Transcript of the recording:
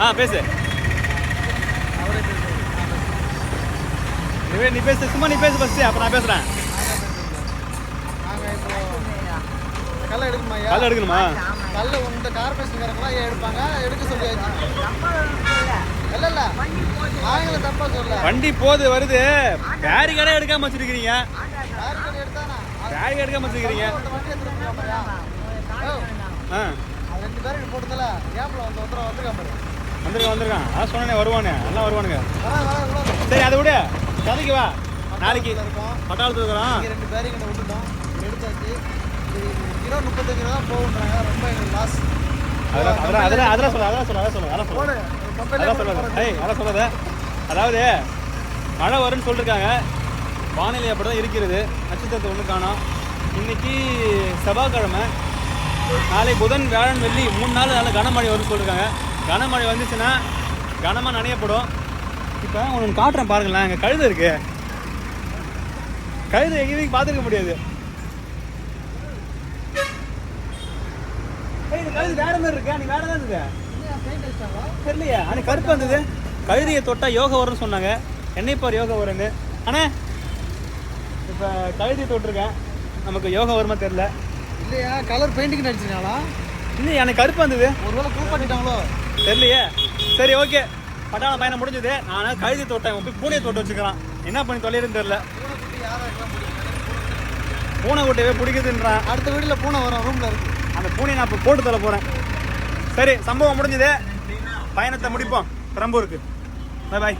ஆ பேசு. நீ பேசு சும்மா நீ பேசு ஃபஸ்ட்டு அப்போ நான் பேசுகிறேன் கல்லை எடுக்கணுமா ஐயா? கால் எடுக்கணுமா? கல்லை இந்த கார்பரேஷன்காரங்களாம் ஐயா எடுப்பாங்க எடுக்க சொல்லியாச்சு. இல்ல இல்ல. நாங்களும் தப்பா சொல்ல வண்டி போகுது வருது. பேரி கடை எடுக்காம வச்சிருக்கிறீங்க. பேரி எடுக்காம வச்சிருக்கிறீங்க. ரெண்டு பேரும் போட்டதுல ஏப்ல வந்து ஒருத்தர வந்துருக்கா பாரு. வந்திருக்கான் வந்திருக்கான். அதான் சொன்னேனே வருவானே. எல்லாம் வருவானுங்க. சரி அதை விடு. கதைக்கு வா. நாளைக்கு பட்டாளத்துக்கு இருக்கிறோம் ரெண்டு பேரும் இங்கே விட்டுட்டோம். எடுத்தாச்சு. கிலோ முப்பத்தஞ்சு ரூபா போகுன்றாங்க ரொம்ப எங்களுக்கு லாஸ் அதெல்லாம் அதெல்லாம் அதெல்லாம் அதெல்லாம் சொல்ல அதெல்லாம் சொல்ல அதெல்லாம் சொல்ல அதெல்லாம் சொல்லாத ஏய் சொல்லாத. அதாவது மழை வரும்னு சொல்லிருக்காங்க. வானிலை அப்படி தான் இருக்கிறது. நட்சத்திரத்தை ஒன்று காணோம். இன்னைக்கு செவ்வாய்க்கிழமை. நாளை புதன் வியாழன் வெள்ளி மூணு நாள் நல்ல கனமழை வரும்னு சொல்லியிருக்காங்க கனமழை வந்துச்சுன்னா கனமாக நனையப்படும். இப்போ உங்களுக்கு காட்டுறேன் பாருங்களேன் அங்கே கழுதை இருக்கு. கழுதை எங்கேயும் பார்த்துருக்க முடியாது. ஏய், கழுது வேற மாதிரி இருக்கா நீ வேற தான் இருக்கு தெரியலையா அன்னைக்கு கருப்பு வந்தது. கழுதியை தொட்டா யோகா வரும்னு சொன்னாங்க. என்னை பார் யோகா வரும்னு. அண்ணே இப்போ கழுதியை தொட்டிருக்கேன். நமக்கு யோகா வருமா தெரியல. இல்லையா கலர் பெயிண்டிங் அடிச்சிருக்காங்களா இல்லை எனக்கு கருப்பு வந்தது. ஒருவேளை ப்ரூவ் பண்ணிட்டாங்களோ? தெரியலையே. சரி ஓகே பட்டாள பயணம் முடிஞ்சது. நான் கழுதி தொட்டேன். போய் பூனையை தொட்டு வச்சுக்கிறான். என்ன பண்ணி தொலைறதுன்னு தெரியல. பூனை கொட்டையவே பிடிக்குதுன்றான். அடுத்த வீடியோல பூனை வரும் ரூம்ல இருக்கு. அந்த பூனையை நான் இப்போ போட்டு தள்ள போகிறேன் சரி சம்பவம் முடிஞ்சது. பயணத்தை முடிப்போம். பெரம்பூருக்கு. Bye bye